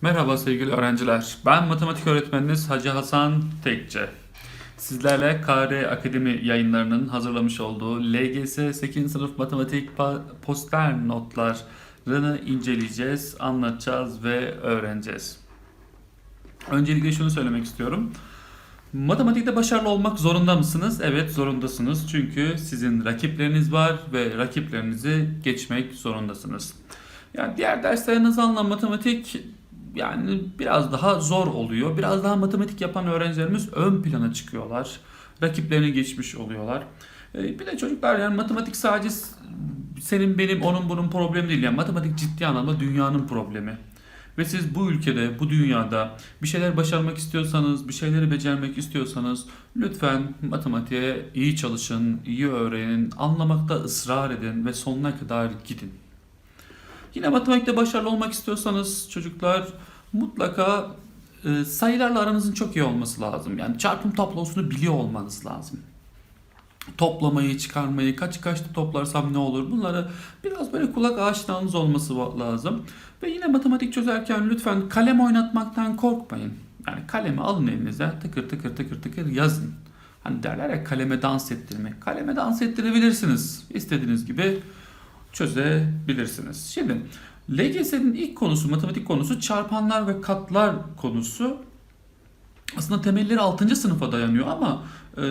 Merhaba sevgili öğrenciler. Ben matematik öğretmeniniz Hacı Hasan Tekçe. Sizlerle KR Akademi yayınlarının hazırlamış olduğu LGS 8. sınıf matematik poster notlarını inceleyeceğiz, anlatacağız ve öğreneceğiz. Öncelikle şunu söylemek istiyorum. Matematikte başarılı olmak zorunda mısınız? Evet zorundasınız. Çünkü sizin rakipleriniz var ve rakiplerinizi geçmek zorundasınız. Yani diğer derslere nazaran matematik yani biraz daha zor oluyor. Biraz daha matematik yapan öğrencilerimiz ön plana çıkıyorlar. Rakiplerini geçmiş oluyorlar. Ee, Bir de çocuklar yani matematik sadece senin benim onun bunun problemi değil. Yani matematik ciddi anlamda dünyanın problemi. Ve siz bu ülkede, bu dünyada bir şeyler başarmak istiyorsanız, bir şeyleri becermek istiyorsanız lütfen matematiğe iyi çalışın, iyi öğrenin, anlamakta ısrar edin ve sonuna kadar gidin. Yine matematikte başarılı olmak istiyorsanız çocuklar mutlaka e, sayılarla aranızın çok iyi olması lazım. Yani çarpım tablosunu biliyor olmanız lazım. Toplamayı, çıkarmayı, kaç kaçta toplarsam ne olur bunları biraz böyle kulak aşinanız olması lazım. Ve yine matematik çözerken lütfen kalem oynatmaktan korkmayın. Yani kalemi alın elinize tıkır tıkır tıkır tıkır yazın. Hani derler ya kaleme dans ettirmek. Kaleme dans ettirebilirsiniz. İstediğiniz gibi çözebilirsiniz. Şimdi LGS'nin ilk konusu, matematik konusu çarpanlar ve katlar konusu. Aslında temelleri 6. sınıfa dayanıyor ama e,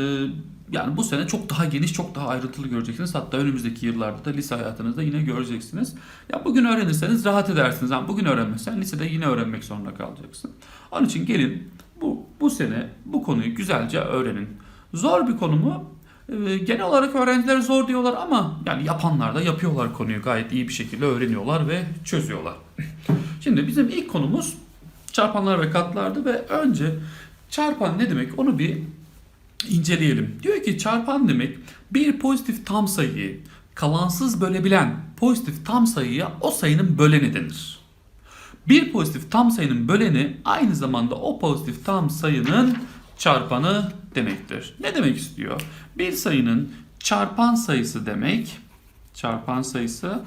yani bu sene çok daha geniş, çok daha ayrıntılı göreceksiniz. Hatta önümüzdeki yıllarda da lise hayatınızda yine göreceksiniz. Ya bugün öğrenirseniz rahat edersiniz. Yani bugün öğrenmezsen lisede yine öğrenmek zorunda kalacaksın. Onun için gelin bu bu sene bu konuyu güzelce öğrenin. Zor bir konu mu? Ee, Genel olarak öğrenciler zor diyorlar ama yani yapanlar da yapıyorlar konuyu gayet iyi bir şekilde öğreniyorlar ve çözüyorlar. Şimdi bizim ilk konumuz çarpanlar ve katlardı ve önce çarpan ne demek onu bir inceleyelim. Diyor ki çarpan demek bir pozitif tam sayıyı kalansız bölebilen pozitif tam sayıya o sayının böleni denir. Bir pozitif tam sayının böleni aynı zamanda o pozitif tam sayının çarpanı demektir. Ne demek istiyor? Bir sayının çarpan sayısı demek, çarpan sayısı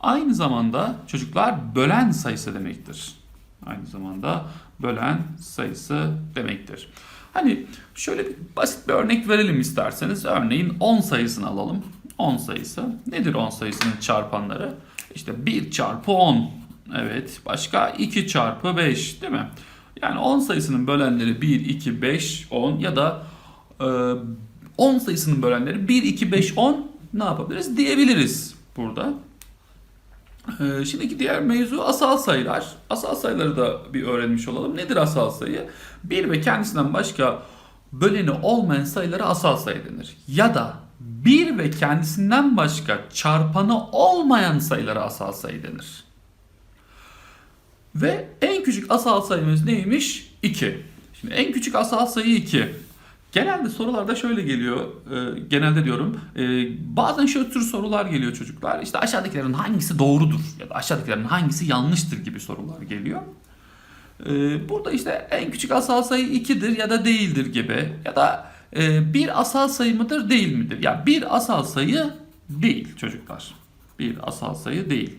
aynı zamanda çocuklar bölen sayısı demektir. Aynı zamanda bölen sayısı demektir. Hani şöyle bir basit bir örnek verelim isterseniz. Örneğin 10 sayısını alalım. 10 sayısı. Nedir 10 sayısının çarpanları? İşte 1 çarpı 10. Evet. Başka 2 çarpı 5 değil mi? Yani 10 sayısının bölenleri 1, 2, 5, 10 ya da 10 sayısının bölenleri 1, 2, 5, 10 ne yapabiliriz diyebiliriz burada. Ee, şimdiki diğer mevzu asal sayılar. Asal sayıları da bir öğrenmiş olalım. Nedir asal sayı? Bir ve kendisinden başka böleni olmayan sayılara asal sayı denir. Ya da bir ve kendisinden başka çarpanı olmayan sayılara asal sayı denir. Ve en küçük asal sayımız neymiş? 2. Şimdi en küçük asal sayı 2. Genelde sorularda şöyle geliyor, e, genelde diyorum, e, bazen şöyle tür sorular geliyor çocuklar. İşte aşağıdakilerin hangisi doğrudur ya da aşağıdakilerin hangisi yanlıştır gibi sorular geliyor. E, burada işte en küçük asal sayı 2'dir ya da değildir gibi ya da e, bir asal sayı mıdır değil midir? Ya bir asal sayı değil çocuklar. Bir asal sayı değil.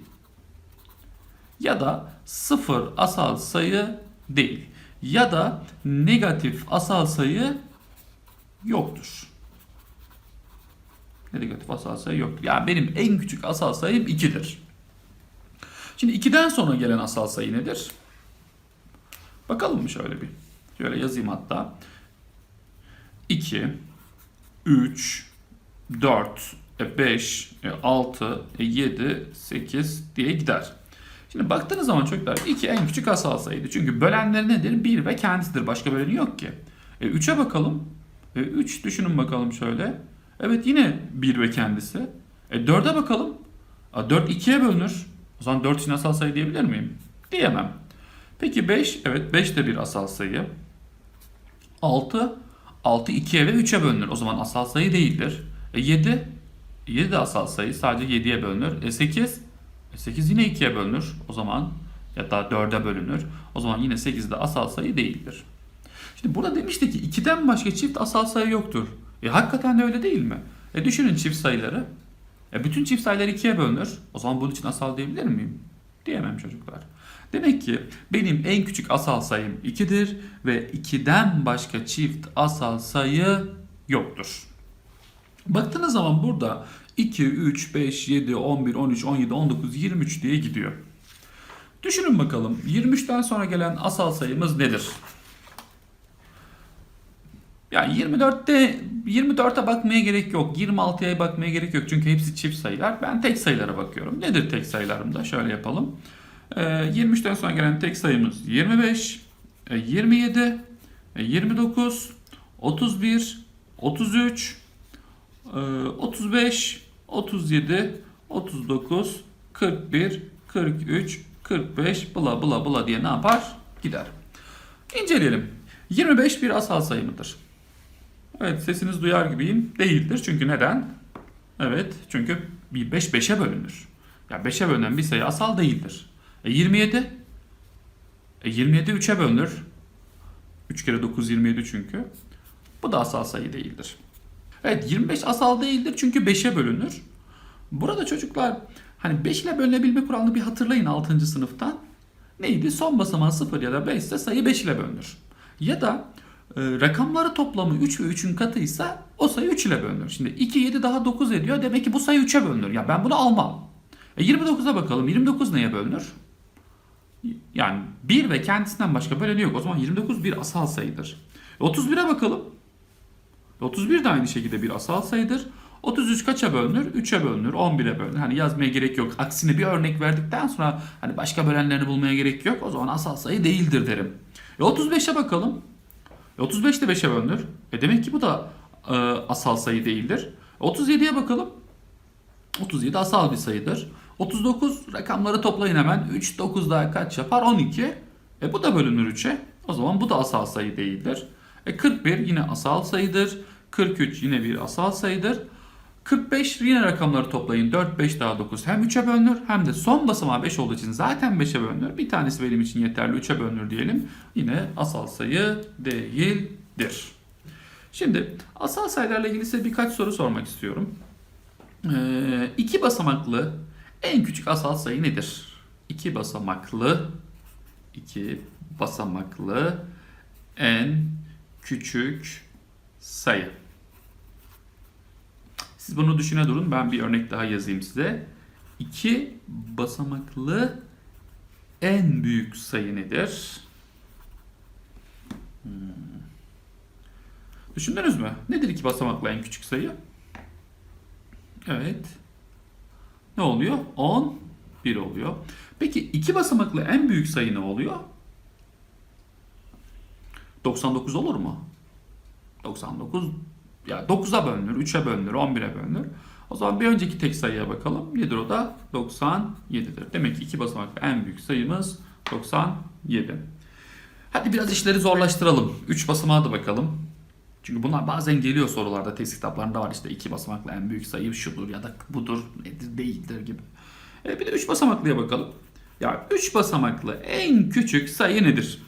Ya da sıfır asal sayı değil. Ya da negatif asal sayı yoktur. Negatif asal sayı yoktur. Yani benim en küçük asal sayım 2'dir. Şimdi 2'den sonra gelen asal sayı nedir? Bakalım mı şöyle bir. Şöyle yazayım hatta. 2, 3, 4, 5, 6, 7, 8 diye gider. Şimdi baktığınız zaman çocuklar 2 en küçük asal sayıydı. Çünkü bölenleri nedir? 1 ve kendisidir. Başka böleni yok ki. E, 3'e bakalım. E, 3 düşünün bakalım şöyle. Evet yine 1 ve kendisi. E 4'e bakalım. A, 4 2'ye bölünür. O zaman 4 için asal sayı diyebilir miyim? Diyemem. Peki 5, evet 5 de bir asal sayı. 6, 6 2'ye ve 3'e bölünür. O zaman asal sayı değildir. E 7, 7 de asal sayı sadece 7'ye bölünür. E 8, e 8 yine 2'ye bölünür. O zaman ya da 4'e bölünür. O zaman yine 8 de asal sayı değildir. Şimdi burada demişti ki 2'den başka çift asal sayı yoktur. E hakikaten de öyle değil mi? E düşünün çift sayıları. E bütün çift sayılar 2'ye bölünür. O zaman bunun için asal diyebilir miyim? Diyemem çocuklar. Demek ki benim en küçük asal sayım 2'dir ve 2'den başka çift asal sayı yoktur. Baktığınız zaman burada 2, 3, 5, 7, 11, 13, 17, 19, 23 diye gidiyor. Düşünün bakalım 23'ten sonra gelen asal sayımız nedir? Yani 24'te 24'e bakmaya gerek yok. 26'ya bakmaya gerek yok. Çünkü hepsi çift sayılar. Ben tek sayılara bakıyorum. Nedir tek sayılarımda? Şöyle yapalım. Ee, 23'ten sonra gelen tek sayımız 25, e, 27, e, 29, 31, 33, e, 35, 37, 39, 41, 43, 45 bla bla bla diye ne yapar? Gider. İnceleyelim. 25 bir asal sayı mıdır? Evet sesiniz duyar gibiyim. Değildir. Çünkü neden? Evet çünkü bir 5 5'e bölünür. Ya 5'e bölünen bir sayı asal değildir. E 27? E 27 3'e bölünür. 3 kere 9 27 çünkü. Bu da asal sayı değildir. Evet 25 asal değildir çünkü 5'e bölünür. Burada çocuklar hani 5 ile bölünebilme kuralını bir hatırlayın 6. sınıftan. Neydi? Son basamağı 0 ya da 5 ise sayı 5 ile bölünür. Ya da rakamları toplamı 3 ve 3'ün katıysa o sayı 3 ile bölünür. Şimdi 2, 7 daha 9 ediyor. Demek ki bu sayı 3'e bölünür. Ya ben bunu almam. E 29'a bakalım. 29 neye bölünür? Yani 1 ve kendisinden başka böleni yok. O zaman 29 bir asal sayıdır. E 31'e bakalım. 31 de aynı şekilde bir asal sayıdır. 33 kaça bölünür? 3'e bölünür, 11'e bölünür. Hani yazmaya gerek yok. Aksine bir örnek verdikten sonra hani başka bölenlerini bulmaya gerek yok. O zaman asal sayı değildir derim. E 35'e bakalım. E 35 de 5'e bölünür. E demek ki bu da e, asal sayı değildir. E 37'ye bakalım. 37 asal bir sayıdır. 39 rakamları toplayın hemen. 3 9 daha kaç yapar? 12. E bu da bölünür 3'e. O zaman bu da asal sayı değildir. E 41 yine asal sayıdır. 43 yine bir asal sayıdır. 45 yine rakamları toplayın. 4, 5 daha 9 hem 3'e bölünür hem de son basamağı 5 olduğu için zaten 5'e bölünür. Bir tanesi benim için yeterli 3'e bölünür diyelim. Yine asal sayı değildir. Şimdi asal sayılarla ilgili size birkaç soru sormak istiyorum. Ee, basamaklı en küçük asal sayı nedir? İki basamaklı iki basamaklı en küçük sayı. Siz bunu düşüne durun. Ben bir örnek daha yazayım size. İki basamaklı en büyük sayı nedir? Hmm. Düşündünüz mü? Nedir iki basamaklı en küçük sayı? Evet. Ne oluyor? 10, 1 oluyor. Peki iki basamaklı en büyük sayı ne oluyor? 99 olur mu? 99 ya 9'a bölünür, 3'e bölünür, 11'e bölünür. O zaman bir önceki tek sayıya bakalım. Nedir o da? 97'dir. Demek ki iki basamaklı en büyük sayımız 97. Hadi biraz işleri zorlaştıralım. 3 basamağa da bakalım. Çünkü bunlar bazen geliyor sorularda. Test kitaplarında var işte iki basamaklı en büyük sayı şudur ya da budur, nedir, değildir gibi. E bir de 3 basamaklıya bakalım. Ya 3 basamaklı en küçük sayı nedir?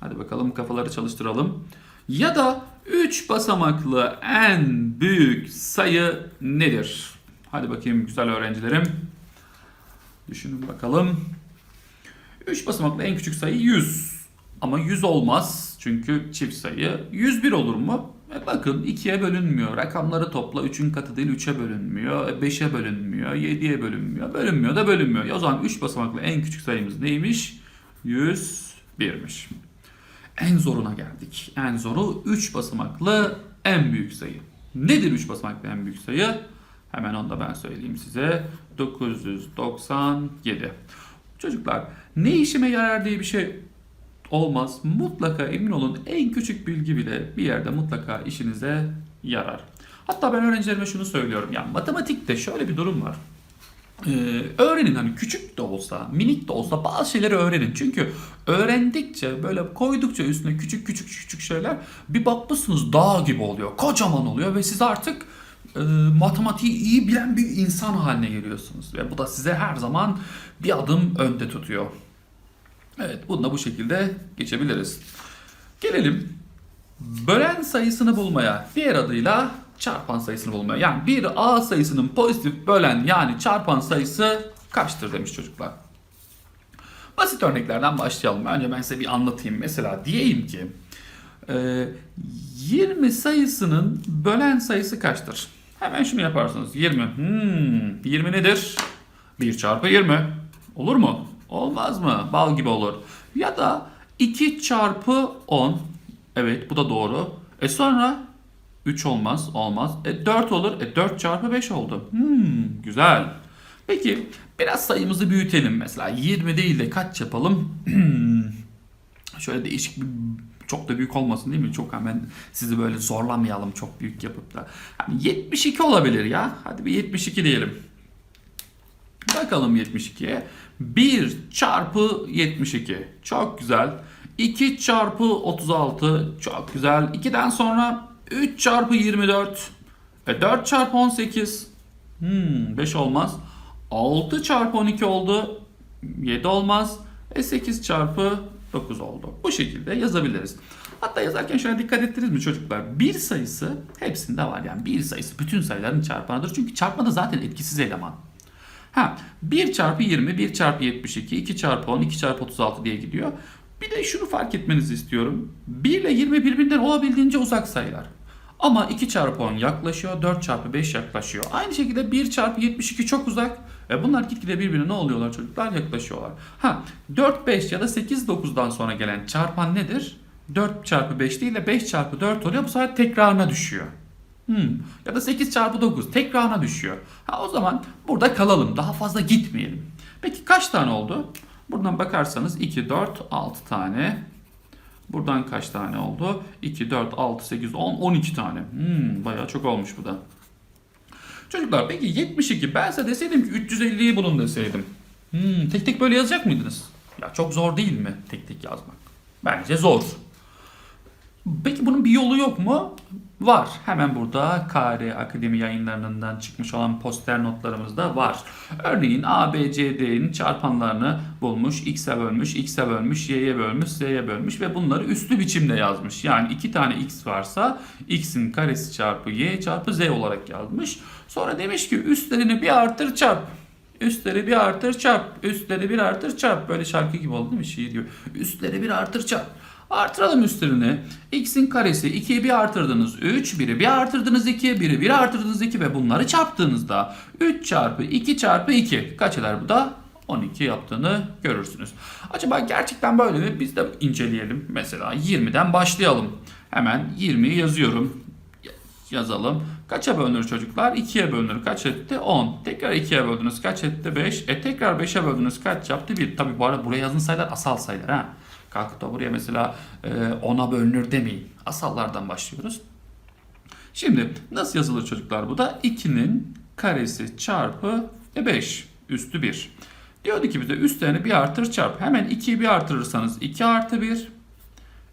Hadi bakalım kafaları çalıştıralım. Ya da 3 basamaklı en büyük sayı nedir? Hadi bakayım güzel öğrencilerim. Düşünün bakalım. 3 basamaklı en küçük sayı 100. Ama 100 olmaz çünkü çift sayı. 101 olur mu? E bakın 2'ye bölünmüyor. Rakamları topla 3'ün katı değil 3'e bölünmüyor. 5'e bölünmüyor. 7'ye bölünmüyor. Bölünmüyor da bölünmüyor. O zaman 3 basamaklı en küçük sayımız neymiş? 101'miş. En zoruna geldik. En zoru 3 basamaklı en büyük sayı. Nedir 3 basamaklı en büyük sayı? Hemen onu da ben söyleyeyim size. 997. Çocuklar ne işime yarar diye bir şey olmaz. Mutlaka emin olun en küçük bilgi bile bir yerde mutlaka işinize yarar. Hatta ben öğrencilerime şunu söylüyorum. Yani matematikte şöyle bir durum var. Ee, öğrenin hani küçük de olsa, minik de olsa bazı şeyleri öğrenin. Çünkü öğrendikçe böyle koydukça üstüne küçük küçük küçük şeyler bir bakmışsınız dağ gibi oluyor. Kocaman oluyor ve siz artık e, matematiği iyi bilen bir insan haline geliyorsunuz. Ve bu da size her zaman bir adım önde tutuyor. Evet bunu da bu şekilde geçebiliriz. Gelelim bölen sayısını bulmaya. Diğer adıyla çarpan sayısını bulmaya. Yani bir A sayısının pozitif bölen yani çarpan sayısı kaçtır demiş çocuklar. Basit örneklerden başlayalım. Önce ben size bir anlatayım. Mesela diyeyim ki e, 20 sayısının bölen sayısı kaçtır? Hemen şunu yaparsınız. 20. Hmm, 20 nedir? 1 çarpı 20. Olur mu? Olmaz mı? Bal gibi olur. Ya da 2 çarpı 10. Evet bu da doğru. E sonra 3 olmaz. Olmaz. E 4 olur. E 4 çarpı 5 oldu. Hmm, güzel. Peki biraz sayımızı büyütelim mesela. 20 değil de kaç yapalım? Şöyle değişik bir çok da büyük olmasın değil mi? Çok hemen sizi böyle zorlamayalım çok büyük yapıp da. Hani 72 olabilir ya. Hadi bir 72 diyelim. Bakalım 72'ye. 1 çarpı 72. Çok güzel. 2 çarpı 36. Çok güzel. 2'den sonra 3 çarpı 24. E 4 çarpı 18. Hmm, 5 olmaz. 6 çarpı 12 oldu. 7 olmaz. E 8 çarpı 9 oldu. Bu şekilde yazabiliriz. Hatta yazarken şöyle dikkat ettiniz mi çocuklar? Bir sayısı hepsinde var yani bir sayısı bütün sayıların çarpanıdır. Çünkü çarpmada zaten etkisiz eleman. Ha 1 çarpı 20, 1 çarpı 72, 2 çarpı 10, 2 çarpı 36 diye gidiyor. Bir de şunu fark etmenizi istiyorum. 1 ile 20 birbirinden olabildiğince uzak sayılar. Ama 2 çarpı 10 yaklaşıyor, 4 çarpı 5 yaklaşıyor. Aynı şekilde 1 çarpı 72 çok uzak. E bunlar gitgide birbirine ne oluyorlar çocuklar? Yaklaşıyorlar. Ha 4, 5 ya da 8, 9'dan sonra gelen çarpan nedir? 4 çarpı 5 değil de 5 çarpı 4 oluyor. Bu sefer tekrarına düşüyor. Hmm. Ya da 8 çarpı 9 tekrarına düşüyor. Ha o zaman burada kalalım. Daha fazla gitmeyelim. Peki kaç tane oldu? Buradan bakarsanız 2, 4, 6 tane. Buradan kaç tane oldu? 2, 4, 6, 8, 10, 12 tane. Hmm, bayağı çok olmuş bu da. Çocuklar peki 72 ben size deseydim ki 350'yi bulun deseydim. Hmm, tek tek böyle yazacak mıydınız? Ya çok zor değil mi tek tek yazmak? Bence zor. Peki bunun bir yolu yok mu? Var. Hemen burada KR Akademi yayınlarından çıkmış olan poster notlarımızda var. Örneğin A, B, C, D'nin çarpanlarını bulmuş, X'e bölmüş, X'e bölmüş, Y'ye bölmüş, Z'ye bölmüş ve bunları üslü biçimde yazmış. Yani iki tane X varsa X'in karesi çarpı Y çarpı Z olarak yazmış. Sonra demiş ki üstlerini bir artır çarp. Üstleri bir artır çarp. Üstleri bir artır çarp. Böyle şarkı gibi oldu değil mi? Şiir gibi. Üstleri bir artır çarp. Artıralım üstlerini. X'in karesi 2'yi bir artırdınız 3, biri bir artırdınız 2, biri bir artırdınız 2 ve bunları çarptığınızda 3 çarpı 2 çarpı 2 kaç eder bu da? 12 yaptığını görürsünüz. Acaba gerçekten böyle mi? Biz de inceleyelim. Mesela 20'den başlayalım. Hemen 20'yi yazıyorum. Yazalım. Kaça bölünür çocuklar? 2'ye bölünür. Kaç etti? 10. Tekrar 2'ye böldünüz. Kaç etti? 5. E tekrar 5'e böldünüz. Kaç yaptı? 1. Tabi bu arada buraya yazın sayılar asal sayılar ha. Kalkıp da buraya mesela e, 10'a bölünür demeyin. Asallardan başlıyoruz. Şimdi nasıl yazılır çocuklar bu da? 2'nin karesi çarpı e 5 üstü 1. Diyordu ki bize üstlerini bir artır çarp. Hemen 2'yi bir artırırsanız 2 artı 1.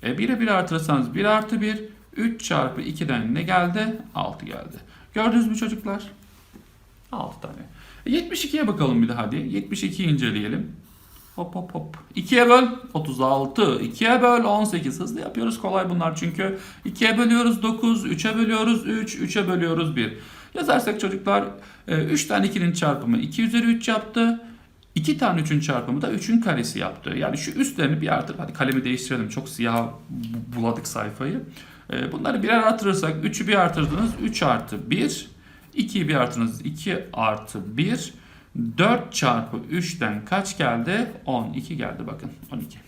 E 1'e 1 artırırsanız 1 artı 1. 3 çarpı 2'den ne geldi? 6 geldi. Gördünüz mü çocuklar? 6 tane. E 72'ye bakalım bir de hadi. 72'yi inceleyelim. Hop hop hop. 2'ye böl 36. 2'ye böl 18. Hızlı yapıyoruz kolay bunlar çünkü. 2'ye bölüyoruz 9. 3'e bölüyoruz 3. 3'e bölüyoruz 1. Yazarsak çocuklar 3 tane 2'nin çarpımı 2 üzeri 3 yaptı. 2 tane 3'ün çarpımı da 3'ün karesi yaptı. Yani şu üstlerini bir artır. Hadi kalemi değiştirelim. Çok siyah buladık sayfayı. E, bunları birer artırırsak 3'ü bir artırdınız. 3 artı 1. 2'yi bir artırdınız. 2 artı 1. 4 çarpı 3'ten kaç geldi? 12 geldi bakın 12.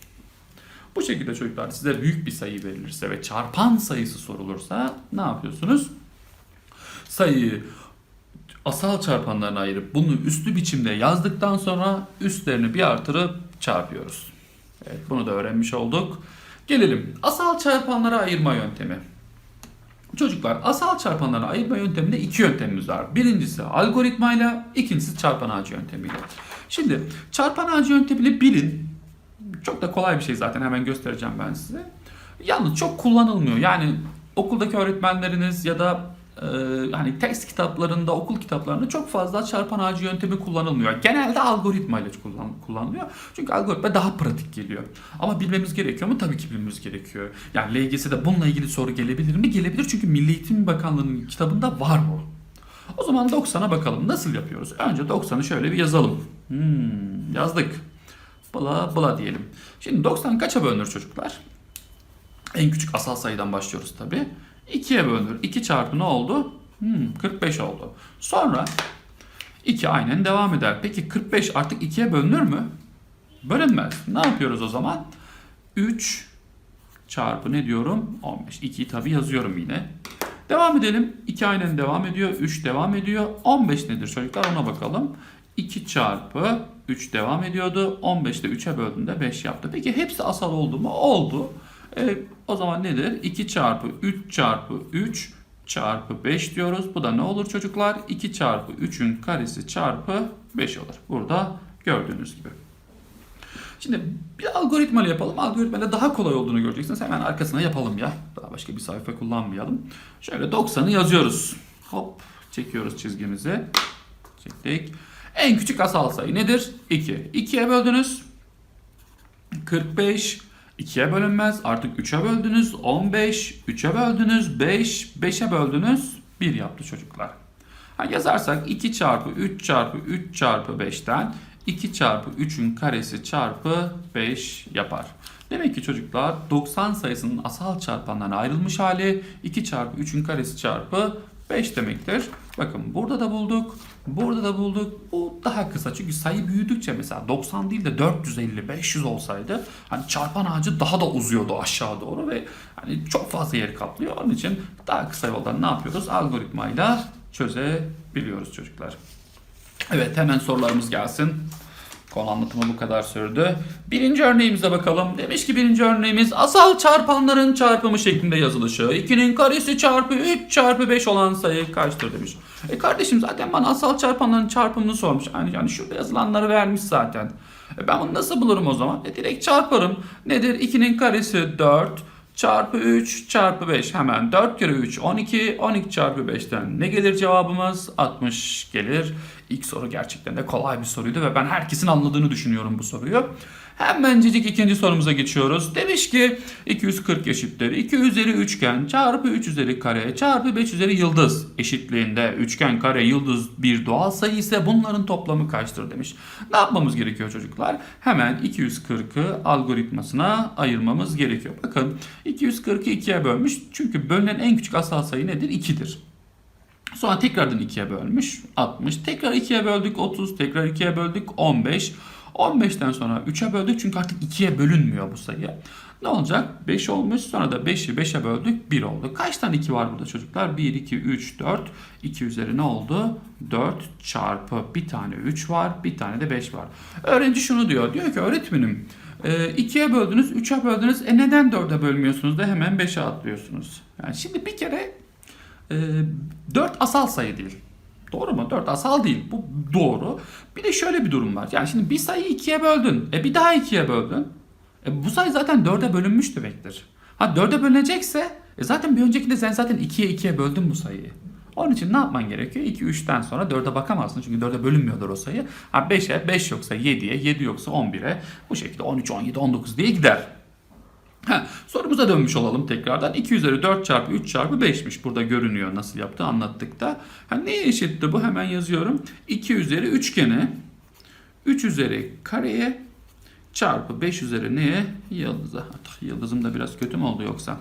Bu şekilde çocuklar size büyük bir sayı verilirse ve çarpan sayısı sorulursa ne yapıyorsunuz? Sayıyı asal çarpanlarına ayırıp bunu üslü biçimde yazdıktan sonra üstlerini bir artırıp çarpıyoruz. Evet bunu da öğrenmiş olduk. Gelelim asal çarpanlara ayırma yöntemi. Çocuklar asal çarpanları ayırma yönteminde iki yöntemimiz var. Birincisi algoritmayla, ikincisi çarpan ağacı yöntemiyle. Şimdi çarpan ağacı yöntemini bilin. Çok da kolay bir şey zaten hemen göstereceğim ben size. Yalnız çok kullanılmıyor. Yani okuldaki öğretmenleriniz ya da e, hani test kitaplarında, okul kitaplarında çok fazla çarpan ağacı yöntemi kullanılmıyor. Genelde algoritma ile kullan, kullanılıyor. Çünkü algoritma daha pratik geliyor. Ama bilmemiz gerekiyor mu? Tabii ki bilmemiz gerekiyor. Yani LGS'de bununla ilgili soru gelebilir mi? Gelebilir çünkü Milli Eğitim Bakanlığı'nın kitabında var bu. O zaman 90'a bakalım. Nasıl yapıyoruz? Önce 90'ı şöyle bir yazalım. Hmm, yazdık. bla bla diyelim. Şimdi 90 kaça bölünür çocuklar? En küçük asal sayıdan başlıyoruz tabi. 2'ye bölünür. 2 çarpı ne oldu? Hmm, 45 oldu. Sonra 2 aynen devam eder. Peki 45 artık 2'ye bölünür mü? Bölünmez. Ne yapıyoruz o zaman? 3 çarpı ne diyorum? 15. 2'yi tabi yazıyorum yine. Devam edelim. 2 aynen devam ediyor. 3 devam ediyor. 15 nedir çocuklar ona bakalım. 2 çarpı 3 devam ediyordu. 15'te 3'e böldüğünde 5 yaptı. Peki hepsi asal oldu mu? Oldu. E, o zaman nedir? 2 çarpı 3 çarpı 3 çarpı 5 diyoruz. Bu da ne olur çocuklar? 2 çarpı 3'ün karesi çarpı 5 olur. Burada gördüğünüz gibi. Şimdi bir algoritma yapalım. Algoritmayla daha kolay olduğunu göreceksiniz. Hemen arkasına yapalım ya. Daha başka bir sayfa kullanmayalım. Şöyle 90'ı yazıyoruz. Hop çekiyoruz çizgimizi. Çektik. En küçük asal sayı nedir? 2. 2'ye böldünüz. 45. 2'ye bölünmez. Artık 3'e böldünüz. 15. 3'e böldünüz. 5. 5'e böldünüz. 1 yaptı çocuklar. Ha, yazarsak 2 çarpı 3 çarpı 3 çarpı 5'ten 2 çarpı 3'ün karesi çarpı 5 yapar. Demek ki çocuklar 90 sayısının asal çarpanlarına ayrılmış hali 2 çarpı 3'ün karesi çarpı 5 demektir. Bakın burada da bulduk. Burada da bulduk. Bu daha kısa. Çünkü sayı büyüdükçe mesela 90 değil de 450, 500 olsaydı hani çarpan ağacı daha da uzuyordu aşağı doğru ve hani çok fazla yer kaplıyor. Onun için daha kısa yoldan ne yapıyoruz? Algoritmayla çözebiliyoruz çocuklar. Evet hemen sorularımız gelsin. Konu anlatımı bu kadar sürdü. Birinci örneğimize bakalım. Demiş ki birinci örneğimiz asal çarpanların çarpımı şeklinde yazılışı. 2'nin karesi çarpı 3 çarpı 5 olan sayı kaçtır demiş. E kardeşim zaten bana asal çarpanların çarpımını sormuş. Yani, yani şurada yazılanları vermiş zaten. E ben bunu nasıl bulurum o zaman? E direkt çarparım. Nedir? 2'nin karesi 4 çarpı 3 çarpı 5 hemen 4 kere 3 12 12 çarpı 5'ten ne gelir cevabımız 60 gelir. İlk soru gerçekten de kolay bir soruydu ve ben herkesin anladığını düşünüyorum bu soruyu. Hemencecik ikinci sorumuza geçiyoruz. Demiş ki 240 eşittir. 2 üzeri üçgen çarpı 3 üzeri kare çarpı 5 üzeri yıldız eşitliğinde üçgen kare yıldız bir doğal sayı ise bunların toplamı kaçtır demiş. Ne yapmamız gerekiyor çocuklar? Hemen 240'ı algoritmasına ayırmamız gerekiyor. Bakın 240'ı 2'ye bölmüş. Çünkü bölünen en küçük asal sayı nedir? 2'dir. Sonra tekrardan 2'ye bölmüş 60. Tekrar 2'ye böldük 30. Tekrar 2'ye böldük 15. 15'ten sonra 3'e böldük çünkü artık 2'ye bölünmüyor bu sayı. Ne olacak? 5 olmuş. Sonra da 5'i 5'e böldük 1 oldu. Kaç tane 2 var burada çocuklar? 1, 2, 3, 4. 2 üzeri ne oldu? 4 çarpı bir tane 3 var. Bir tane de 5 var. Öğrenci şunu diyor. Diyor ki öğretmenim 2'ye böldünüz, 3'e böldünüz. E neden 4'e bölmüyorsunuz da hemen 5'e atlıyorsunuz? Yani şimdi bir kere e, 4 asal sayı değil. Doğru mu? 4 asal değil. Bu doğru. Bir de şöyle bir durum var. Yani şimdi bir sayıyı ikiye böldün. E bir daha ikiye böldün. E bu sayı zaten 4'e bölünmüş demektir. Ha 4'e bölünecekse e zaten bir öncekinde sen zaten 2'ye 2'ye böldün bu sayıyı. Onun için ne yapman gerekiyor? 2 3'ten sonra 4'e bakamazsın. Çünkü 4'e bölünmüyordur o sayı. Ha 5'e 5 yoksa 7'ye 7 yoksa 11'e bu şekilde 13 17 19 diye gider. Ha, sorumuza dönmüş olalım tekrardan. 2 üzeri 4 çarpı 3 çarpı 5'miş. Burada görünüyor nasıl yaptı anlattık da. Ha, neye eşitti bu? Hemen yazıyorum. 2 üzeri üçgene 3 üzeri kareye çarpı 5 üzeri neye? Yıldıza. Artık yıldızım da biraz kötü mü oldu yoksa?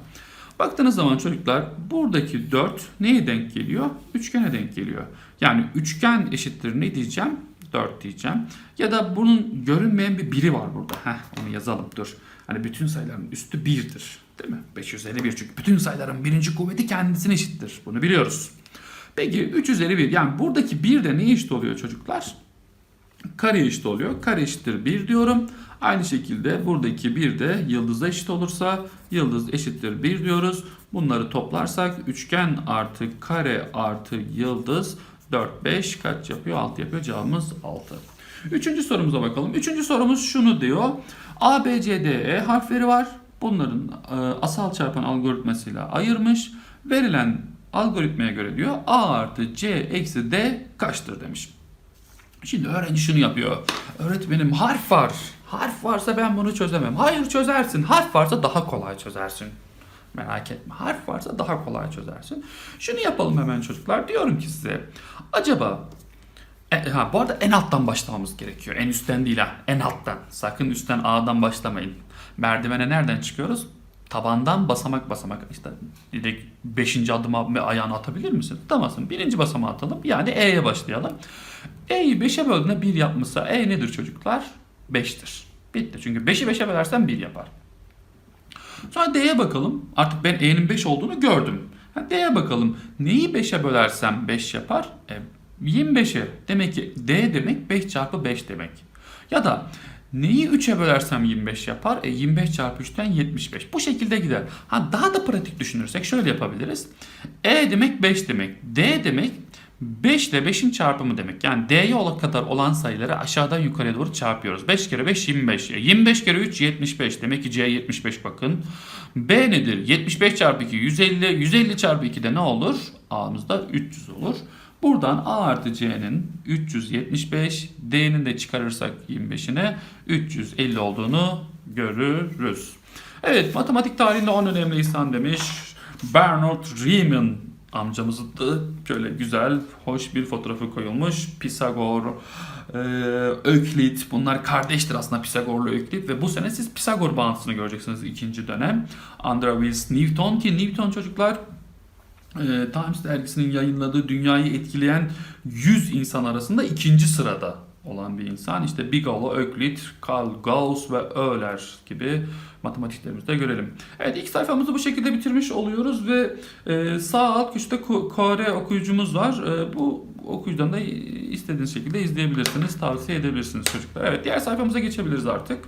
Baktığınız zaman çocuklar buradaki 4 neye denk geliyor? Üçgene denk geliyor. Yani üçgen eşittir ne diyeceğim? 4 diyeceğim. Ya da bunun görünmeyen bir biri var burada. Heh, onu yazalım dur. Hani bütün sayıların üstü 1'dir. Değil mi? 5 üzeri 1 çünkü bütün sayıların birinci kuvveti kendisine eşittir. Bunu biliyoruz. Peki 3 üzeri 1 yani buradaki 1 de neye eşit oluyor çocuklar? Kare eşit oluyor. Kare eşittir 1 diyorum. Aynı şekilde buradaki 1 de yıldıza eşit olursa yıldız eşittir 1 diyoruz. Bunları toplarsak üçgen artı kare artı yıldız 4, 5 kaç yapıyor? 6 yapıyor. Cevabımız 6. Üçüncü sorumuza bakalım. Üçüncü sorumuz şunu diyor. A, B, C, D, E harfleri var. Bunların e, asal çarpan algoritmasıyla ayırmış. Verilen algoritmaya göre diyor A artı C eksi D kaçtır demiş. Şimdi öğrenci şunu yapıyor. Öğretmenim harf var. Harf varsa ben bunu çözemem. Hayır çözersin. Harf varsa daha kolay çözersin. Merak etme. Harf varsa daha kolay çözersin. Şunu yapalım hemen çocuklar. Diyorum ki size. Acaba E, ha, bu arada en alttan başlamamız gerekiyor. En üstten değil ha. En alttan. Sakın üstten A'dan başlamayın. Merdivene nereden çıkıyoruz? Tabandan basamak basamak. İşte direkt 5. adıma ayağını atabilir misin? Atamazsın. Birinci basamağı atalım. Yani E'ye başlayalım. E'yi 5'e böldüğünde 1 yapmışsa E nedir çocuklar? 5'tir. Bitti. Çünkü 5'i 5'e bölersen 1 yapar. Sonra D'ye bakalım. Artık ben E'nin 5 olduğunu gördüm. D'ye bakalım. Neyi 5'e bölersem 5 yapar? E, 25'e. Demek ki D demek 5 çarpı 5 demek. Ya da neyi 3'e bölersem 25 yapar? E 25 çarpı 3'ten 75. Bu şekilde gider. Ha daha da pratik düşünürsek şöyle yapabiliriz. E demek 5 demek. D demek 5 ile 5'in çarpımı demek. Yani D'ye ola kadar olan sayıları aşağıdan yukarıya doğru çarpıyoruz. 5 kere 5 25. E, 25 kere 3 75. Demek ki C 75 bakın. B nedir? 75 çarpı 2 150. 150 çarpı 2 de ne olur? A'mızda 300 olur. Buradan A artı C'nin 375, D'nin de çıkarırsak 25'ine 350 olduğunu görürüz. Evet matematik tarihinde 10 önemli insan demiş. Bernard Riemann amcamızın da şöyle güzel, hoş bir fotoğrafı koyulmuş. Pisagor, e, Öklit bunlar kardeştir aslında Pisagor'la Öklit ve bu sene siz Pisagor bağıntısını göreceksiniz ikinci dönem. Andrew Wills Newton ki Newton çocuklar e, Times dergisinin yayınladığı dünyayı etkileyen 100 insan arasında ikinci sırada olan bir insan. İşte Bigelow, Öklit, Carl Gauss ve Euler gibi matematiklerimizde görelim. Evet ilk sayfamızı bu şekilde bitirmiş oluyoruz ve e, sağ alt köşede Ko- Kore okuyucumuz var. E, bu okuyucudan da istediğiniz şekilde izleyebilirsiniz, tavsiye edebilirsiniz çocuklar. Evet diğer sayfamıza geçebiliriz artık.